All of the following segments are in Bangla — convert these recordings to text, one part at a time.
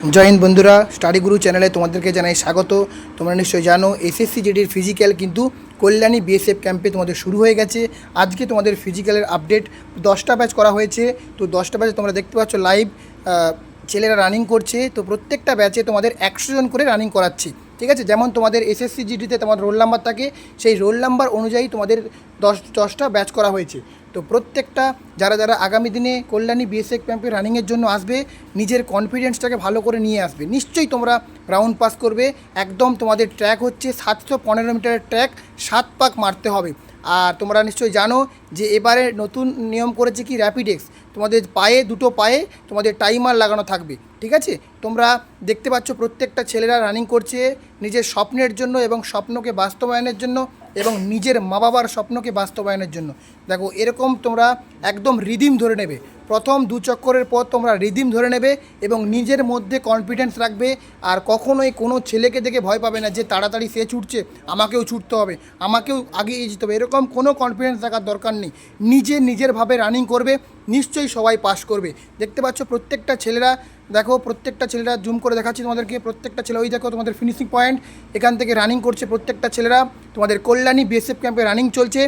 জয় হিন্দ বন্ধুরা, স্টাডি গুরু চ্যানেলে তোমাদেরকে জানাই স্বাগত। তোমরা নিশ্চয়ই জানো এসএসসি জিডির ফিজিক্যাল কিন্তু কল্যাণী বিএসএফ ক্যাম্পে তোমাদের শুরু হয়ে গেছে। আজকে তোমাদের ফিজিক্যালের আপডেট দশটা ব্যাচ করা হয়েছে। তো দশটা ব্যাচে তোমরা দেখতে পাচ্ছ লাইভ ছেলেরা রানিং করছে। তো প্রত্যেকটা ব্যাচে তোমাদের একশো জন করে রানিং করাচ্ছি। ঠিক আছে? যেমন তোমাদের এসএসসি জিডিতে তোমার রোল নাম্বার থাকে, সেই রোল নাম্বার অনুযায়ী তোমাদের দশ, দশটা ব্যাচ করা হয়েছে। তো প্রত্যেকটা যারা যারা আগামী দিনে কল্যাণী বিএসএফ ক্যাম্পে রানিংয়ের জন্য আসবে, নিজের কনফিডেন্সটাকে ভালো করে নিয়ে আসবে। নিশ্চয়ই তোমরা রাউন্ড পাস করবে। একদম তোমাদের ট্র্যাক হচ্ছে সাতশো পনেরো মিটারের ট্র্যাক সাত পাক মারতে হবে। আর তোমরা নিশ্চয়ই জানো যে এবারে নতুন নিয়ম করেছে কি র্যাপিডেক্স তোমাদের পায়ে, দুটো পায়ে তোমাদের টাইমার লাগানো থাকবে। ঠিক আছে? তোমরা দেখতে পাচ্ছ প্রত্যেকটা ছেলেরা রানিং করছে নিজের স্বপ্নের জন্য এবং স্বপ্নকে বাস্তবায়নের জন্য এবং নিজের মা বাবার স্বপ্নকে বাস্তবায়নের জন্য। দেখো, এরকম তোমরা একদম রিদিম ধরে নেবে। প্রথম দু চক্করের পর তোমরা রিদিম ধরে নেবে এবং নিজের মধ্যে কনফিডেন্স রাখবে আর কখনোই কোনো ছেলেকে দেখে ভয় পাবে না যে তাড়াতাড়ি সে ছুটছে, আমাকেও ছুটতে হবে, আমাকেও আগে যেতে হবে। এরকম কোনো কনফিডেন্স রাখার দরকার নেই। নিজে নিজেরভাবে রানিং করবে নিশ্চয়ই সবাই পাশ করবে। দেখতে পাচ্ছ প্রত্যেকটা ছেলেরা, দেখো প্রত্যেকটা ছেলেরা জুম করে দেখাচ্ছি তোমাদেরকে, প্রত্যেকটা ছেলে, ওই দেখো তোমাদের ফিনিশিং পয়েন্ট এখান থেকে রানিং করছে প্রত্যেকটা ছেলেরা, তোমাদের কল্যাণী বিএসএফ ক্যাম্পে রানিং চলছে।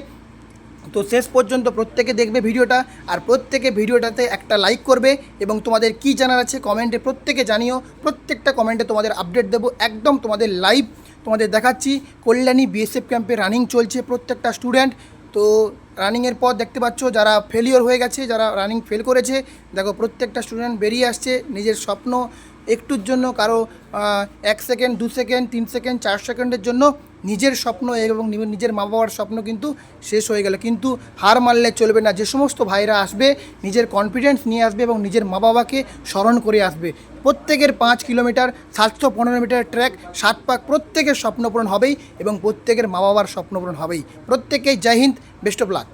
তো শেষ পর্যন্ত প্রত্যেকে দেখবে ভিডিওটা, আর প্রত্যেকে ভিডিওটাতে একটা লাইক করবে, এবং তোমাদের কী জানার আছে কমেন্টে প্রত্যেকে জানিও, প্রত্যেকটা কমেন্টে তোমাদের আপডেট দেবো, একদম তোমাদের লাইভ তোমাদের দেখাচ্ছি। কল্যাণী বিএসএফ ক্যাম্পে রানিং চলছে প্রত্যেকটা স্টুডেন্ট তো রানিংয়ের পর দেখতে পাচ্ছ, যারা ফেলিওর হয়ে গেছে, যারা রানিং ফেল করেছে, দেখো প্রত্যেকটা স্টুডেন্ট বেরিয়ে আসছে, নিজের স্বপ্ন একটুর জন্য কারও এক সেকেন্ড, দু সেকেন্ড, তিন সেকেন্ড, চার সেকেন্ডের জন্য নিজের স্বপ্ন এবং নিজের মা বাবার স্বপ্ন কিন্তু শেষ হয়ে গেল। কিন্তু হার মানলে চলবে না। যে সমস্ত ভাইরা আসবে, নিজের কনফিডেন্স নিয়ে আসবে এবং নিজের মা বাবাকে স্মরণ করে আসবে। প্রত্যেকের পাঁচ কিলোমিটার, সাতশো পনেরো মিটার ট্র্যাক, সাত পাক প্রত্যেকের স্বপ্নপূরণ হবেই এবং প্রত্যেকের মা বাবার স্বপ্নপূরণ হবেই। প্রত্যেকেই জয় হিন্দ বেস্ট অফ লাক